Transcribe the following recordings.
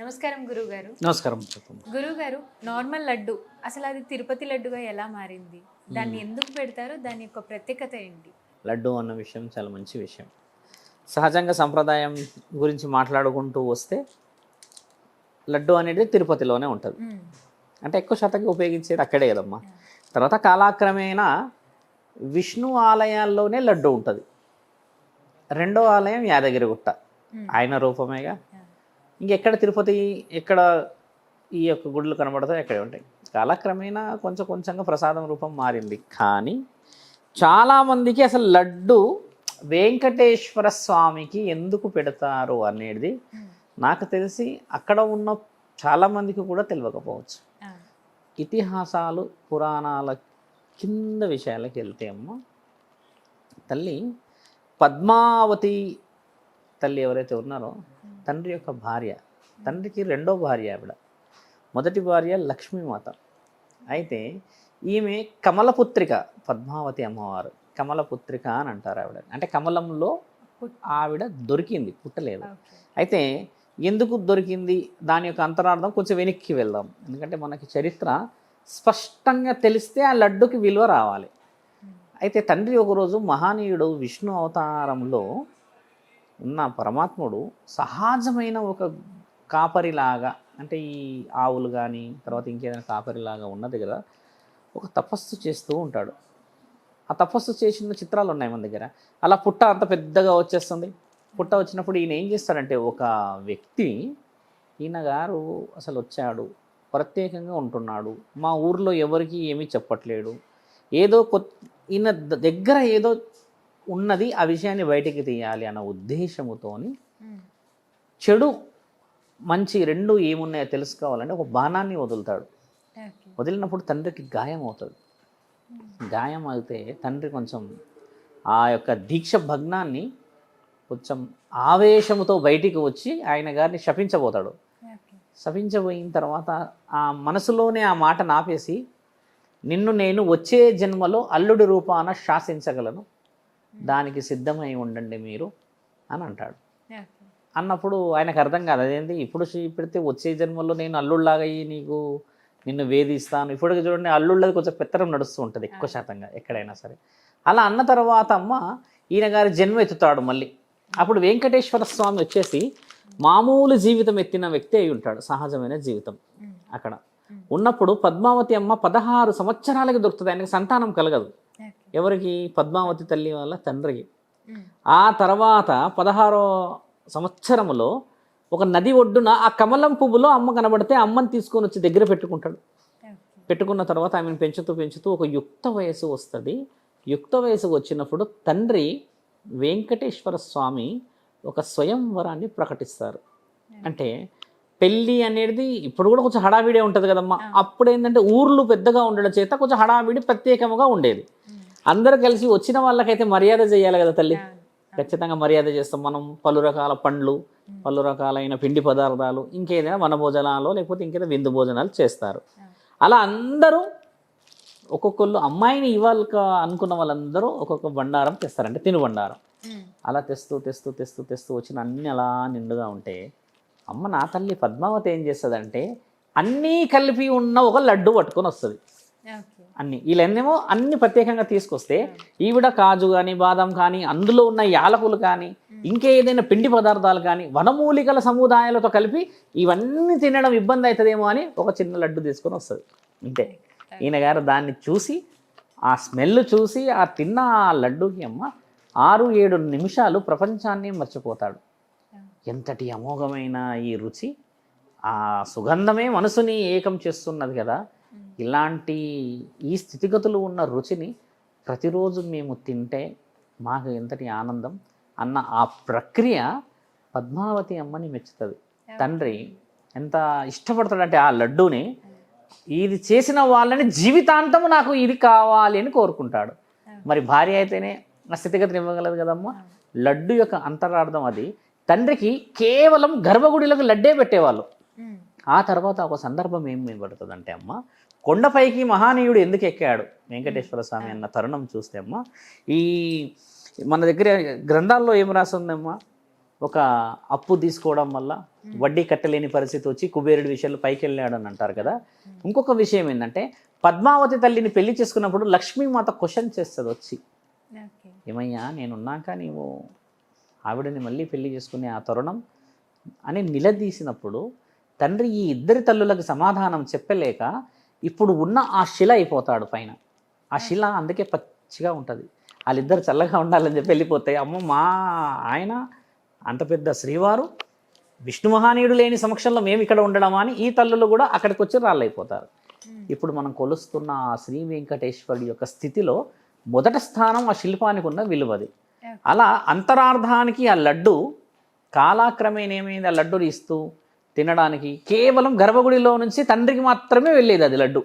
నమస్కారం గురువు గారు నమస్కారం చెప్పండి. గురువు గారు నార్మల్ లడ్డు. అసలు అది తిరుపతి లడ్డుగా ఎలా మారింది? దాన్ని ఎందుకు పెడతారు? దాని యొక్క ప్రత్యేకత ఏంటి? లడ్డు అన్న విషయం చాలా మంచి విషయం. సహజంగా సంప్రదాయం గురించి మాట్లాడుకుంటూ వస్తే లడ్డు అనేది తిరుపతిలోనే ఉంటుంది. అంటే ఎక్కువ శాతంగా ఉపయోగించేది అక్కడే కదమ్మా. తర్వాత కాలాక్రమేణా విష్ణు ఆలయాల్లోనే లడ్డు ఉంటుంది. రెండో ఆలయం యాదగిరిగుట్ట. ఆయన రూపమేగా. ఇంకెక్కడ తిరుపతి ఎక్కడ ఈ యొక్క గుడులు కనబడతాయి అక్కడే ఉంటాయి కాలక్రమేణా కొంచెం కొంచెంగా ప్రసాదం రూపం మారింది కానీ చాలామందికి అసలు లడ్డు వెంకటేశ్వర స్వామికి ఎందుకు పెడతారు అనేది మ్మ్. నాకు తెలిసి అక్కడ ఉన్న చాలామందికి కూడా తెలియకపోవచ్చు. ఇతిహాసాలు పురాణాల కింద విషయాలకు వెళ్తే అమ్మ తల్లి పద్మావతి తల్లి ఎవరైతే ఉన్నారో తండ్రి యొక్క భార్య. తండ్రికి రెండో భార్య ఆవిడ. మొదటి భార్య లక్ష్మీమాత. అయితే ఈమె కమలపుత్రిక పద్మావతి అమ్మవారు. కమలపుత్రిక అని అంటారు ఆవిడ. అంటే కమలంలో ఆవిడ దొరికింది పుట్టలేదు. అయితే ఎందుకు దొరికింది? దాని యొక్క అంతరార్థం కొంచెం వెనక్కి వెళ్దాం. ఎందుకంటే మనకి చరిత్ర స్పష్టంగా తెలిస్తే ఆ లడ్డుకి విలువ రావాలి. అయితే తండ్రి ఒకరోజు మహానీయుడు విష్ణు అవతారంలో ఉన్న పరమాత్ముడు సహజమైన ఒక కాపరిలాగా అంటే ఈ ఆవులు కానీ తర్వాత ఇంకేదైనా కాపరిలాగా ఉన్నది కదా ఒక తపస్సు చేస్తూ ఉంటాడు. ఆ తపస్సు చేసిన చిత్రాలు ఉన్నాయి మన దగ్గర. అలా పుట్ట అంత పెద్దగా వచ్చేస్తుంది. పుట్ట వచ్చినప్పుడు ఈయన ఏం చేస్తాడంటే ఒక వ్యక్తి ఈయన గారు అసలు వచ్చాడు ప్రత్యేకంగా ఉంటున్నాడు మా ఊర్లో ఎవరికి ఏమీ చెప్పట్లేడు. ఏదో కొత్త ఈయన దగ్గర ఏదో ఉన్నది ఆ విషయాన్ని బయటికి తీయాలి అన్న ఉద్దేశముతోని. చెడు మంచి రెండు ఏమున్నాయో తెలుసుకోవాలంటే ఒక బాణాన్ని వదులుతాడు. వదిలినప్పుడు తండ్రికి గాయం అవుతుంది గాయం అయితే తండ్రి కొంచెం ఆ యొక్క దీక్ష భగ్నాన్ని కొంచెం ఆవేశముతో బయటికి వచ్చి ఆయన గారిని శపించబోతాడు. శపించబోయిన తర్వాత ఆ మనసులోనే ఆ మాట నాపేసి నిన్ను నేను వచ్చే జన్మలో అల్లుడి రూపాన శాసించగలను దానికి సిద్ధమై ఉండండి మీరు అని అంటాడు. అన్నప్పుడు ఆయనకు అర్థం కాదు అదేంటి ఇప్పుడు చీ- పెడితే వచ్చే జన్మలో నేను అల్లుళ్ళలాగా అయ్యి నీకు నిన్ను వేధిస్తాను. ఇప్పుడు చూడండి అల్లుళ్ళది కొంచెం పెత్తనం నడుస్తూ ఉంటుంది ఎక్కువ శాతంగా ఎక్కడైనా సరే. అలా అన్న తర్వాత అమ్మ ఈయన గారి జన్మ ఎత్తుతాడు మళ్ళీ. అప్పుడు వెంకటేశ్వర స్వామి వచ్చేసి మామూలు జీవితం ఎత్తిన వ్యక్తి అయి ఉంటాడు సహజమైన జీవితం మ్మ్. అక్కడ. ఉన్నప్పుడు పద్మావతి అమ్మ పదహారు సంవత్సరాలకి దొరుకుతుంది ఆయనకి సంతానం కలగదు. ఎవరికి? పద్మావతి తల్లి వాళ్ళ తండ్రికి. ఆ తర్వాత పదహారో సంవత్సరములో ఒక నది ఒడ్డున ఆ కమలం పువ్వులో అమ్మ కనబడితే అమ్మని తీసుకొని వచ్చి దగ్గర పెట్టుకుంటాడు. పెట్టుకున్న తర్వాత ఆమెను పెంచుతూ పెంచుతూ ఒక యుక్త వయసు వస్తుంది. యుక్త వయసు వచ్చినప్పుడు తండ్రి వెంకటేశ్వర స్వామి ఒక స్వయంవరాన్ని ప్రకటిస్తారు. అంటే పెళ్ళి అనేది ఇప్పుడు కూడా కొంచెం హడావిడే ఉంటుంది కదమ్మా. అప్పుడు ఏంటంటే ఊర్లు పెద్దగా ఉండడం చేత కొంచెం హడావిడి ప్రత్యేకంగా ఉండేది. అందరూ కలిసి వచ్చిన వాళ్ళకైతే మర్యాద చేయాలి కదా తల్లి. ఖచ్చితంగా మర్యాద చేస్తాం. మనం పలు రకాల పండ్లు పలు రకాలైన పిండి పదార్థాలు ఇంకేదైనా వన భోజనాలు లేకపోతే ఇంకేదైనా విందు భోజనాలు చేస్తారు. అలా అందరూ ఒక్కొక్కళ్ళు అమ్మాయిని ఇవ్వాలి అనుకున్న వాళ్ళందరూ ఒక్కొక్క బండారం తెస్తారు అంటే తిను బండారం. అలా తెస్తూ తెస్తూ తెస్తూ తెస్తూ వచ్చిన అన్ని అలా నిండుగా ఉంటే అమ్మ నా తల్లి పద్మావతి ఏం చేస్తుందంటే అన్నీ కలిపి ఉన్న ఒక లడ్డు పట్టుకొని వస్తుంది. అన్ని. వీళ్ళేమో అన్ని ప్రత్యేకంగా తీసుకొస్తే ఈవిడ కాజు కానీ బాదం కానీ అందులో ఉన్న యాలకులు కానీ ఇంకేదైనా పిండి పదార్థాలు కానీ వనమూలికల సముదాయాలతో కలిపి ఇవన్నీ తినడం ఇబ్బంది అవుతుందేమో అని ఒక చిన్న లడ్డు తీసుకొని వస్తుంది. అంతే ఈయన గారు దాన్ని చూసి ఆ స్మెల్ చూసి ఆ తిన్న ఆ లడ్డూకి అమ్మ ఆరు ఏడు నిమిషాలు ప్రపంచాన్ని మర్చిపోతాడు. ఎంతటి అమోఘమైన ఈ రుచి. ఆ సుగంధమే మనసుని ఏకం చేస్తున్నది కదా. ఇలాంటి ఈ స్థితిగతులు ఉన్న రుచిని ప్రతిరోజు మేము తింటే మాకు ఎంతటి ఆనందం అన్న ఆ ప్రక్రియ పద్మావతి అమ్మని మెచ్చుతుంది. తండ్రి ఎంత ఇష్టపడతాడంటే ఆ లడ్డూని ఇది చేసిన వాళ్ళని జీవితాంతము నాకు ఇది కావాలి అని కోరుకుంటాడు. మరి భార్య అయితేనే ఆ స్థితిగతిని ఇవ్వగలదు కదమ్మా? లడ్డు యొక్క అంతరార్థం అది. తండ్రికి కేవలం గర్భగుడిలకు లడ్డే పెట్టేవాళ్ళు. ఆ తర్వాత ఒక సందర్భం ఏం పడుతుంది అంటే అమ్మ కొండపైకి మహానీయుడు ఎందుకు ఎక్కాడు? వెంకటేశ్వర స్వామి అన్న తరుణం చూస్తే అమ్మ ఈ మన దగ్గర గ్రంథాల్లో ఏం రాస్తుందమ్మా ఒక అప్పు తీసుకోవడం వల్ల వడ్డీ కట్టలేని పరిస్థితి వచ్చి కుబేరుడి విషయంలో పైకి వెళ్ళాడు అని అంటారు కదా. ఇంకొక విషయం ఏంటంటే పద్మావతి తల్లిని పెళ్ళి చేసుకున్నప్పుడు లక్ష్మీమాత క్వశ్చన్ చేస్తుంది వచ్చి. ఏమయ్యా నేనున్నాక నీవు ఆవిడని మళ్ళీ పెళ్ళి చేసుకునే ఆ తరుణం అని నిలదీసినప్పుడు తండ్రి ఈ ఇద్దరి తల్లులకు సమాధానం చెప్పలేక ఇప్పుడు ఉన్న ఆ శిల అయిపోతాడు పైన. ఆ శిల అందుకే పచ్చిగా ఉంటుంది. వాళ్ళిద్దరు చల్లగా ఉండాలని చెప్పి వెళ్ళిపోతాయి అమ్మ మా ఆయన అంత పెద్ద శ్రీవారు విష్ణు మహానీయుడు లేని సమక్షంలో మేము ఇక్కడ ఉండడమా అని ఈ తల్లులు కూడా అక్కడికి వచ్చి రాళ్ళైపోతారు. ఇప్పుడు మనం కొలుస్తున్న ఆ శ్రీ వెంకటేశ్వరుడి యొక్క స్థితిలో మొదటి స్థానం ఆ శిల్పానికి ఉన్న విలువది. అలా అంతరార్థానికి ఆ లడ్డు కాలాక్రమేణ ఏమైంది ఆ లడ్డుని ఇస్తూ తినడానికి కేవలం గర్భగుడిలో నుంచి తండ్రికి మాత్రమే వెళ్ళేది అది లడ్డు.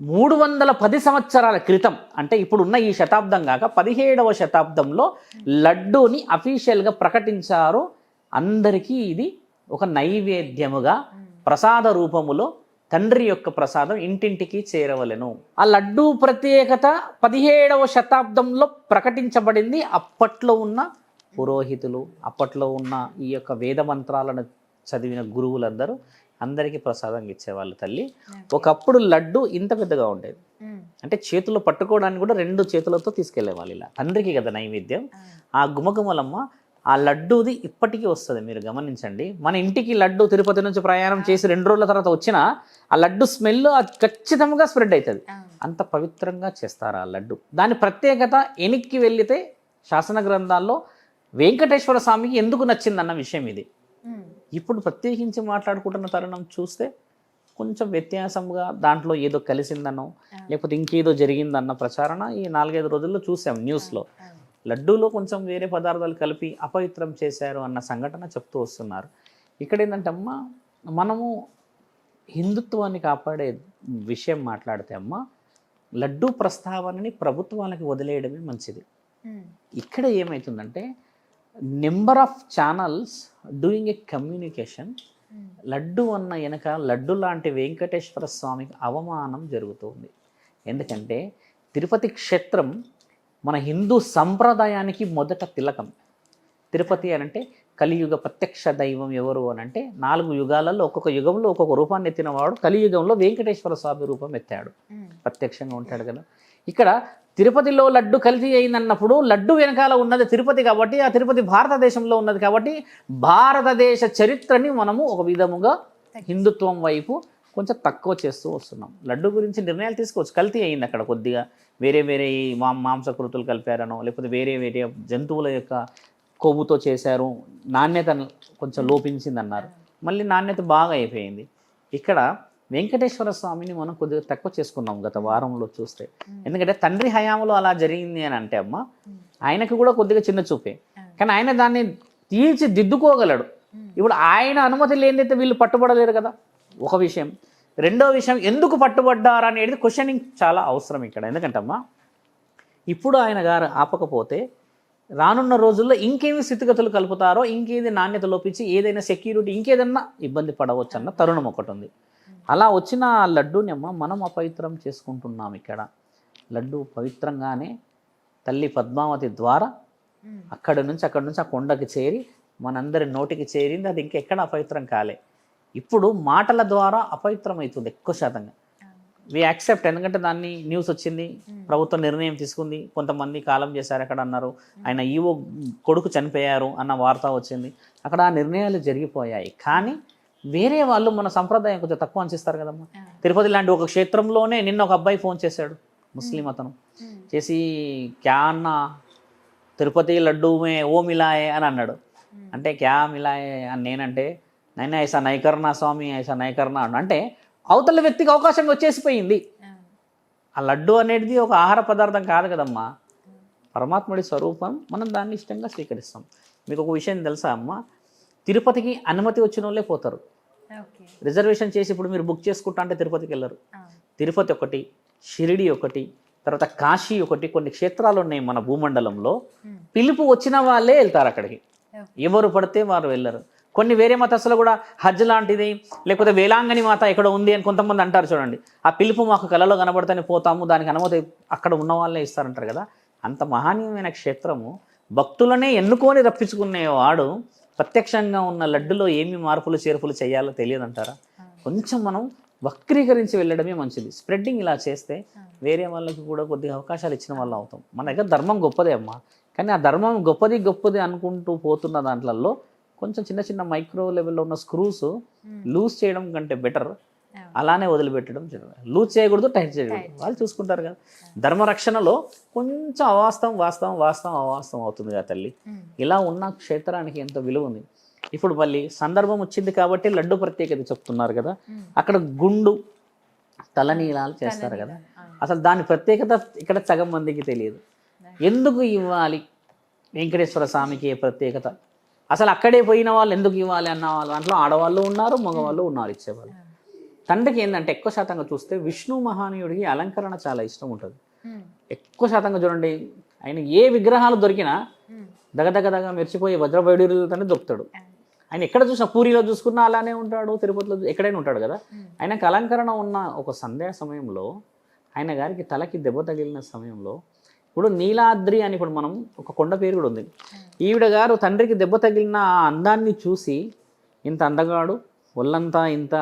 మూడు వందల పది సంవత్సరాల క్రితం అంటే ఇప్పుడున్న ఈ శతాబ్దం కాక పదిహేడవ శతాబ్దంలో లడ్డూని అఫీషియల్గా ప్రకటించారు. అందరికీ ఇది ఒక నైవేద్యముగా ప్రసాద రూపములో తండ్రి యొక్క ప్రసాదం ఇంటింటికి చేరవలెను. ఆ లడ్డూ ప్రత్యేకత పదిహేడవ శతాబ్దంలో ప్రకటించబడింది. అప్పట్లో ఉన్న పురోహితులు అప్పట్లో ఉన్న ఈ యొక్క వేద మంత్రాలను చదివిన గురువులందరూ అందరికీ ప్రసాదం ఇచ్చేవాళ్ళు తల్లి. ఒకప్పుడు లడ్డు ఇంత పెద్దగా ఉండేది. అంటే చేతుల్లో పట్టుకోవడానికి కూడా రెండు చేతులతో తీసుకెళ్ళేవాళ్ళు ఇలా. తండ్రికి కదా నైవేద్యం. ఆ. గుమగుమలమ్మ ఆ లడ్డూది ఇప్పటికీ వస్తుంది. మీరు గమనించండి. మన ఇంటికి లడ్డు తిరుపతి నుంచి ప్రయాణం చేసి రెండు రోజుల తర్వాత వచ్చినా ఆ లడ్డు స్మెల్ ఖచ్చితంగా స్ప్రెడ్ అవుతుంది అంత పవిత్రంగా చేస్తారు ఆ లడ్డు? దాని ప్రత్యేకత ఎనిక్కి వెళితే శాసన గ్రంథాల్లో వెంకటేశ్వర స్వామికి ఎందుకు నచ్చిందన్న విషయం ఇది. ఇప్పుడు ప్రత్యేకించి మాట్లాడుకుంటున్న తరుణం చూస్తే కొంచెం వ్యత్యాసంగా దాంట్లో ఏదో కలిసిందనో లేకపోతే ఇంకేదో జరిగిందన్న ప్రచారణ ఈ నాలుగైదు రోజుల్లో చూసాం న్యూస్లో. లడ్డూలో కొంచెం వేరే పదార్థాలు కలిపి అపవిత్రం చేశారు అన్న సంఘటన చెప్తూ వస్తున్నారు. ఇక్కడ ఏంటంటే అమ్మ మనము హిందుత్వాన్ని కాపాడే విషయం మాట్లాడితే అమ్మ లడ్డూ ప్రస్తావనని ప్రభుత్వానికి వదిలేయడమే మంచిది. ఇక్కడ ఏమవుతుందంటే number of channels doing a communication laddu అన్న వెనక లడ్డు లాంటి వెంకటేశ్వర స్వామికి అవమానం జరుగుతుంది. ఎందుకంటే తిరుపతి క్షేత్రం మన హిందూ సంప్రదాయానికి మొదట తిలకం. తిరుపతి అని అంటే కలియుగ ప్రత్యక్ష దైవం ఎవరు అని అంటే నాలుగు యుగాలలో ఒక్కొక్క యుగంలో ఒక్కొక్క రూపాన్ని ఎత్తినవాడు కలియుగంలో వెంకటేశ్వర స్వామి రూపం ఎత్తాడు. ప్రత్యక్షంగా ఉంటాడు కదా. ఇక్కడ తిరుపతిలో లడ్డు కల్తీ అయిందన్నప్పుడు లడ్డు వెనకాల ఉన్నది తిరుపతి కాబట్టి ఆ తిరుపతి భారతదేశంలో ఉన్నది కాబట్టి భారతదేశ చరిత్రని మనము ఒక విధముగా హిందుత్వం వైపు కొంచెం తక్కువ చేస్తూ వస్తున్నాం. లడ్డు గురించి నిర్ణయాలు తీసుకోవచ్చు. కల్తీ అయింది అక్కడ కొద్దిగా. వేరే వేరే ఈ మా మాంసకృతులు కలిపారనో లేకపోతే వేరే వేరే జంతువుల యొక్క కొవ్వుతో చేశారు. నాణ్యత కొంచెం లోపించింది అన్నారు మళ్ళీ నాణ్యత బాగా అయిపోయింది. ఇక్కడ వెంకటేశ్వర స్వామిని మనం కొద్దిగా తక్కువ చేసుకున్నాం గత వారంలో చూస్తే. ఎందుకంటే తండ్రి హయాంలో అలా జరిగింది అని అంటే అమ్మ ఆయనకు కూడా కొద్దిగా చిన్న చూపే. కానీ ఆయన దాన్ని తీర్చి దిద్దుకోగలడు. ఇప్పుడు ఆయన అనుమతి లేనిదైతే వీళ్ళు పట్టుబడలేరు కదా. ఒక విషయం. రెండో విషయం ఎందుకు పట్టుబడ్డారు అనేది క్వశ్చనింగ్ చాలా అవసరం ఇక్కడ. ఎందుకంటే అమ్మా ఇప్పుడు ఆయన గారు ఆపకపోతే రానున్న రోజుల్లో ఇంకేమి స్థితిగతులు కలుపుతారో ఇంకేది నాణ్యత లోపించి ఏదైనా సెక్యూరిటీ ఇంకేదన్నా ఇబ్బంది పడవచ్చు అన్న తరుణం ఒకటి ఉంది. అలా వచ్చిన ఆ లడ్డూని అమ్మ మనం అపవిత్రం చేసుకుంటున్నాం ఇక్కడ. లడ్డు పవిత్రంగానే తల్లి పద్మావతి ద్వారా అక్కడి నుంచి అక్కడి నుంచి ఆ కొండకి చేరి మనందరి నోటికి చేరింది. అది ఇంకెక్కడ అపవిత్రం కాలే. ఇప్పుడు మాటల ద్వారా అపవిత్రం అవుతుంది ఎక్కువ శాతంగా. వి యాక్సెప్ట్ ఎందుకంటే దాన్ని న్యూస్ వచ్చింది ప్రభుత్వం నిర్ణయం తీసుకుంది కొంతమంది కాలం చేశారు అక్కడ అన్నారు. ఆయన ఈవో కొడుకు చనిపోయారు అన్న వార్త వచ్చింది. అక్కడ ఆ నిర్ణయాలు జరిగిపోయాయి. కానీ వేరే వాళ్ళు మన సంప్రదాయం కొంచెం తక్కువ అనిపిస్తారు కదమ్మా. తిరుపతి లాంటి ఒక క్షేత్రంలోనే నిన్న ఒక అబ్బాయి ఫోన్ చేశాడు ముస్లిం అతను. చేసి క్యా అన్న తిరుపతి లడ్డు మే ఓ మిలాయే అని అన్నాడు. అంటే క్యా మిలాయే అని నేనంటే నైనా ఐసా నైకర్నా స్వామి ఐసా నైకర్నా అన్న అంటే అవతల వ్యక్తికి అవకాశం వచ్చేసిపోయింది. ఆ. లడ్డు అనేది ఒక ఆహార పదార్థం కాదు కదమ్మా. పరమాత్ముడి స్వరూపం మనం దాన్ని ఇష్టంగా స్వీకరిస్తాం. మీకు ఒక విషయం తెలుసా అమ్మ? తిరుపతికి అనుమతి వచ్చిన వాళ్ళే పోతారు. రిజర్వేషన్ చేసి ఇప్పుడు మీరు బుక్ చేసుకుంటా అంటే తిరుపతికి వెళ్ళరు. తిరుపతి ఒకటి షిరిడి ఒకటి తర్వాత కాశీ ఒకటి కొన్ని క్షేత్రాలు ఉన్నాయి మన భూమండలంలో. పిలుపు వచ్చిన వాళ్ళే వెళ్తారు అక్కడికి. ఎవరు పడితే వారు వెళ్ళరు. కొన్ని వేరే మతస్థులు కూడా హజ్ లాంటిది లేకపోతే వేలాంగని మాత ఎక్కడ ఉంది అని కొంతమంది అంటారు చూడండి. ఆ పిలుపు మాకు కళలో కనబడితేనే పోతాము దానికి అనుమతి అక్కడ ఉన్న వాళ్ళే ఇస్తారంటారు కదా. అంత మహనీయమైన క్షేత్రము భక్తులనే ఎన్నుకొని రప్పించుకునేవాడు ప్రత్యక్షంగా ఉన్న లడ్డులో ఏమి మార్పులు చేర్పులు చేయాలో తెలియదంటారా? కొంచెం మనం వక్రీకరించి వెళ్ళడమే మంచిది. స్ప్రెడ్డింగ్ ఇలా చేస్తే వేరే వాళ్ళకి కూడా కొద్దిగా అవకాశాలు ఇచ్చిన వాళ్ళు అవుతాం. మన దగ్గర ధర్మం గొప్పదే అమ్మా. కానీ ఆ ధర్మం గొప్పది గొప్పది అనుకుంటూ పోతున్న దాంట్లలో కొంచెం చిన్న చిన్న మైక్రో లెవెల్లో ఉన్న స్క్రూస్ లూజ్ చేయడం కంటే బెటర్. అలానే వదిలిపెట్టడం లూజ్ చేయకూడదు టైట్ చేయకూడదు. వాళ్ళు చూసుకుంటారు కదా. ధర్మరక్షణలో కొంచెం అవాస్తవం వాస్తవం వాస్తవం అవాస్తవం అవుతుంది కదా తల్లి. ఇలా ఉన్న క్షేత్రానికి ఎంత విలువ ఉంది. ఇప్పుడు మళ్ళీ సందర్భం వచ్చింది కాబట్టి లడ్డు ప్రత్యేకత చెప్తున్నారు కదా. అక్కడ గుండు తలనీలాలు చేస్తారు కదా. అసలు దాని ప్రత్యేకత ఇక్కడ సగం మందికి తెలియదు. ఎందుకు ఇవ్వాలి? వెంకటేశ్వర స్వామికి ఏ ప్రత్యేకత? అసలు అక్కడే పోయిన వాళ్ళు ఎందుకు ఇవ్వాలి అన్న వాళ్ళ? దాంట్లో ఆడవాళ్ళు ఉన్నారు మగవాళ్ళు ఉన్నారు ఇచ్చేవాళ్ళు. తండ్రికి ఏంటంటే ఎక్కువ శాతంగా చూస్తే విష్ణు మహానీయుడికి అలంకరణ చాలా ఇష్టం ఉంటుంది. ఎక్కువ శాతంగా చూడండి ఆయన ఏ విగ్రహాలు దొరికినా దగదగ దగ మెరిచిపోయి వజ్రబైడూరుతోనే దొరుకుతాడు. ఆయన ఎక్కడ చూసినా పూరిలో చూసుకున్నా అలానే ఉంటాడు తిరుపతిలో ఎక్కడైనా ఉంటాడు కదా. ఆయనకు అలంకరణ ఉన్న ఒక సంధ్యా సమయంలో ఆయన గారికి తలకి దెబ్బ తగిలిన సమయంలో ఇప్పుడు నీలాద్రి అని ఇప్పుడు మనం ఒక కొండ పేరు కూడా ఉంది. ఈవిడ గారు తండ్రికి దెబ్బ తగిలిన ఆ అందాన్ని చూసి ఇంత అందగాడు ఒళ్ళంతా ఇంత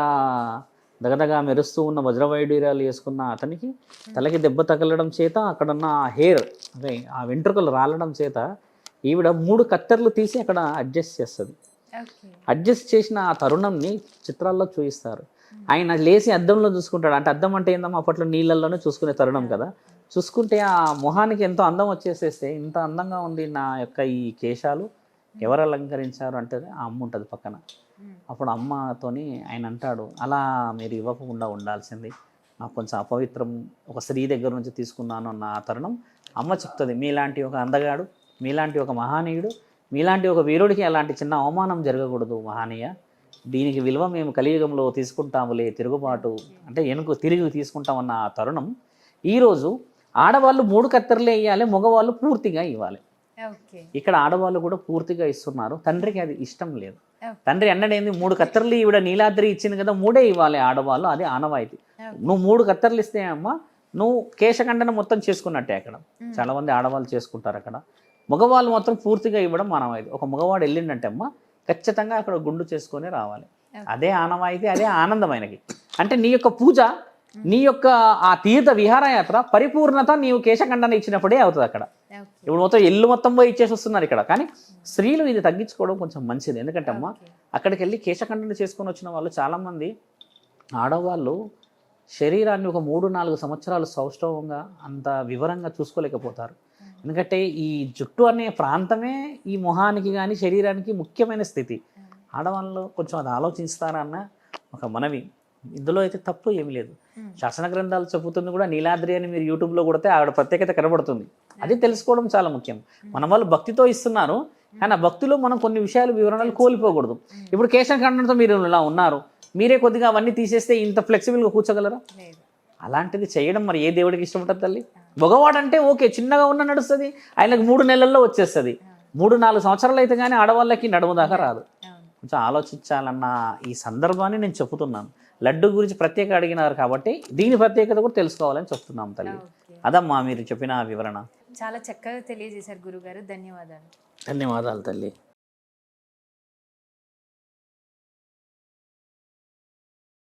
దగదగా మెరుస్తూ ఉన్న వజ్రవైడూర్యాలు వేసుకున్న అతనికి తలకి దెబ్బ తగలడం చేత అక్కడున్న ఆ హెయిర్ అదే ఆ వెంట్రుకలు రాలడం చేత ఈవిడ మూడు కత్తెరలు తీసి అక్కడ అడ్జస్ట్ చేస్తుంది. అడ్జస్ట్ చేసిన ఆ తరుణంని చిత్రాల్లో చూపిస్తారు. ఆయన లేచి అద్దంలో చూసుకుంటాడు. అంటే అద్దం అంటే ఏందమ్మా అప్పట్లో నీళ్ళల్లోనే చూసుకునే తరుణం కదా. చూసుకుంటే ఆ మొహానికి ఎంతో అందం వచ్చేసేస్తే ఇంత అందంగా ఉంది నా యొక్క ఈ కేశాలు ఎవరు అలంకరించారు అంటే ఆ అమ్మ ఉంటుంది పక్కన. Hmm. అప్పుడు అమ్మతోని ఆయన అంటాడు అలా మీరు ఇవ్వకుండా ఉండాల్సింది. నాకు కొంచెం అపవిత్రం ఒక స్త్రీ దగ్గర నుంచి తీసుకున్నాను అన్న ఆ తరుణం అమ్మ చెప్తుంది. మీలాంటి ఒక అందగాడు మీలాంటి ఒక మహానీయుడు మీలాంటి ఒక వీరుడికి అలాంటి చిన్న అవమానం జరగకూడదు మహానీయ. దీనికి విలువ మేము కలియుగంలో తీసుకుంటాములే తిరుగుబాటు. అంటే ఎనుకు తిరిగి తీసుకుంటామన్న ఆ తరుణం ఈరోజు ఆడవాళ్ళు మూడు కత్తెరలే ఇవ్వాలి మగవాళ్ళు పూర్తిగా ఇవ్వాలి. ఇక్కడ ఆడవాళ్ళు కూడా పూర్తిగా ఇస్తున్నారు. తండ్రికి అది ఇష్టం లేదు. తండ్రి అన్నడేంది? మూడు కత్తెరలు ఈవిడ నీలాద్రి ఇచ్చింది కదా మూడే ఇవ్వాలి ఆడవాళ్ళు అది ఆనవాయితీ. నువ్వు మూడు కత్తెరలు ఇస్తే అమ్మా నువ్వు కేశఖండన మొత్తం చేసుకున్నట్టే అక్కడ. చాలా మంది ఆడవాళ్ళు చేసుకుంటారు అక్కడ. మగవాళ్ళు మాత్రం పూర్తిగా ఇవ్వడం ఆనవాయితీ. ఒక మగవాడు వెళ్ళిండంటే అమ్మ ఖచ్చితంగా అక్కడ గుండు చేసుకొని రావాలి. అదే ఆనవాయితీ అదే ఆనందం ఆయనకి. అంటే నీ యొక్క పూజ నీ యొక్క ఆ తీర్థ విహారయాత్ర పరిపూర్ణత నీవు కేశఖండన ఇచ్చినప్పుడే అవుతుంది అక్కడ. ఇప్పుడు మొత్తం ఇల్లు మొత్తం పోయి ఇచ్చేసి వస్తున్నారు ఇక్కడ. కానీ స్త్రీలు ఇది తగ్గించుకోవడం కొంచెం మంచిది. ఎందుకంటే అమ్మ అక్కడికి వెళ్ళి కేశఖండన చేసుకొని వచ్చిన వాళ్ళు చాలామంది ఆడవాళ్ళు శరీరాన్ని ఒక మూడు నాలుగు సంవత్సరాలు సౌష్ఠవంగా అంత వివరంగా చూసుకోలేకపోతారు. ఎందుకంటే ఈ జుట్టు అనే ప్రాంతమే ఈ మొహానికి కానీ శరీరానికి ముఖ్యమైన స్థితి. ఆడవాళ్ళు కొంచెం అది ఆలోచిస్తారన్న ఒక మనవి. ఇందులో అయితే తప్పు ఏమీ లేదు. శాసన గ్రంథాలు చెబుతుంది కూడా నీలాద్రి అని మీరు యూట్యూబ్లో కొడితే ఆవిడ ప్రత్యేకత కనబడుతుంది. అది తెలుసుకోవడం చాలా ముఖ్యం. మన వాళ్ళు భక్తితో ఇస్తున్నారు కానీ ఆ భక్తిలో మనం కొన్ని విషయాలు వివరణలు కోల్పోకూడదు. ఇప్పుడు కేశవ ఖండనతో మీరు ఇలా ఉన్నారు మీరే కొద్దిగా అవన్నీ తీసేస్తే ఇంత ఫ్లెక్సిబుల్గా కూర్చోగలరా? అలాంటిది చేయడం మరి ఏ దేవుడికి ఇష్టపడుతుంది తల్లి? మగవాడంటే ఓకే చిన్నగా ఉన్న నడుస్తుంది ఆయనకు మూడు నెలల్లో వచ్చేస్తుంది. మూడు నాలుగు సంవత్సరాలు అయితే కానీ ఆడవాళ్ళకి నడుము దాకా రాదు. కొంచెం ఆలోచించాలన్న ఈ సందర్భాన్ని నేను చెబుతున్నాను. లడ్డు గురించి ప్రత్యేక అడిగినారు కాబట్టి దీని ప్రత్యేకత కూడా తెలుసుకోవాలని చెప్తున్నాం తల్లి. అదమ్మా మీరు చెప్పిన వివరణ. చాలా చక్కగా తెలియజేశారు గురుగారు. ధన్యవాదాలు. ధన్యవాదాలు తల్లి.